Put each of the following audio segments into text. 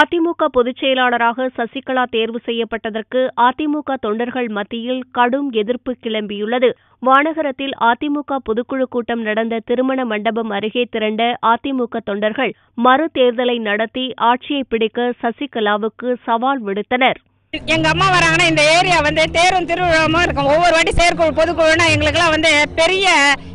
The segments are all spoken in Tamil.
அதிமுக பொதுச்செயலாளராக சசிகலா தேர்வு செய்யப்பட்டதற்கு அதிமுக தொண்டர்கள் மத்தியில் கடும் எதிர்ப்பு கிளம்பியுள்ளது. வானகரத்தில் அதிமுக பொதுக்குழு கூட்டம் நடந்த திருமண மண்டபம் அருகே திரண்ட அதிமுக தொண்டர்கள் மறு தேர்தலை நடத்தி ஆட்சியை பிடிக்க சசிகலாவுக்கு சவால் விடுத்தனர். எங்க அம்மா வராங்கன்னா இந்த ஏரியா வந்து தேரும் திருவிழாவும் இருக்கும். ஒவ்வொரு வாட்டி செயற்குழு பொதுக்குழுனா எங்களுக்குலாம் வந்து பெரிய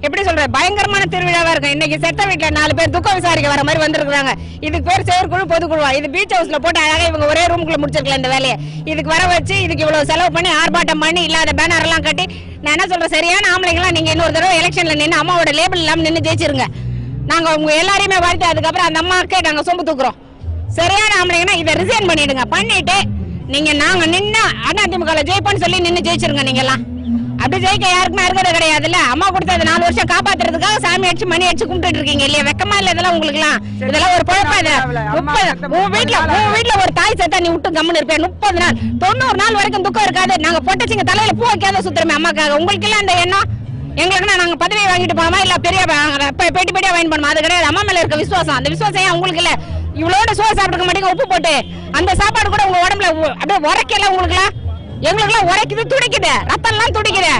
எப்படி சொல்ற பயங்கரமான திருவிழாவா இருக்கும். இன்னைக்கு செத்த வீட்டுல நாலு பேர் துக்கம் விசாரிக்க வர மாதிரி வந்திருக்காங்க இதுக்கு பேர் செயற்குழு பொதுக்குழுவா? இது பீச் ஹவுஸ்ல போட்டு அழகா இவங்க ஒரே ரூம்குள்ள முடிச்சிருக்கலாம் இந்த வேலையை. இதுக்கு வர வச்சு இதுக்கு இவ்வளவு செலவு பண்ணி ஆர்ப்பாட்டம் பண்ணி இல்லாத பேனர் எல்லாம் கட்டி நான் என்ன சொல்றேன் சரியான ஆம்பளைங்களாம் நீங்க இன்னொரு தடவை எலெக்ஷன்ல நின்று அம்மாவோட லேபிள் இல்லாம நின்று ஜெயிச்சிருங்க. நாங்க உங்க எல்லாரையுமே வாழ்த்து அதுக்கப்புறம் அந்த அம்மாக்கே நாங்க சொம்பு தூக்குறோம். சரியான ஆம்பளைங்கன்னா இதை ரிசைன் பண்ணிடுங்க. பண்ணிட்டு நீங்க நாங்க நின்னு அதிமுக ஜெயிப்போம்னு சொல்லி நின்னு ஜெயிச்சிருங்க நீங்க எல்லாம் அப்படி ஜெயிக்க யாருக்குமே இருக்கிறது கிடையாதுல்ல? அம்மா கொடுத்தது நாலு வருஷம் காப்பாத்துறதுக்காக சாமி அடிச்சு மணி அடிச்சு கும்பிட்டு இருக்கீங்க இல்லையா? வெக்கமா இல்ல இதெல்லாம் உங்களுக்கு எல்லாம் இதெல்லாம் ஒரு குழப்பம் இது. முப்பது உன் வீட்டுல உன் வீட்டுல ஒரு தாய் செத்தா நீ விட்டு கம்முன்னு இருப்பேன் முப்பது நாள். தொண்ணூறு நாள் வரைக்கும் துக்கம் இருக்காது. நாங்க பொட்டச்சிங்க தலையில பூ வைக்காத சுத்துறமே அம்மாக்காக. உங்களுக்கு எல்லாம் அந்த எண்ணம்? எங்களுக்குன்னா நாங்க பதவி வாங்கிட்டு போனோமா இல்ல பெரிய பேட்டி பேட்டியா வாங்கி போனோமா அது கிடையாது. அம்மா மேல இருக்க விசுவாசம். அந்த விசுவாசம் ஏன் உங்களுக்கு இல்ல இவ்வளோட சோறு சாப்பிட்டுக்க மாட்டீங்க உப்பு போட்டு. அந்த சாப்பாடு கூட உங்க உடம்புல அப்படியே உரைக்கல உங்களுக்குலாம் எங்களுக்குலாம் உரைக்குது துடிக்குது. ரத்தம் எல்லாம் துடிக்குது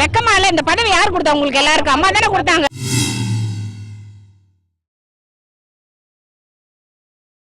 வெக்கமா இல்ல இந்த பதவி யார் கொடுத்தா உங்களுக்கு எல்லாருக்கும்? அம்மா தானே கொடுத்தாங்க.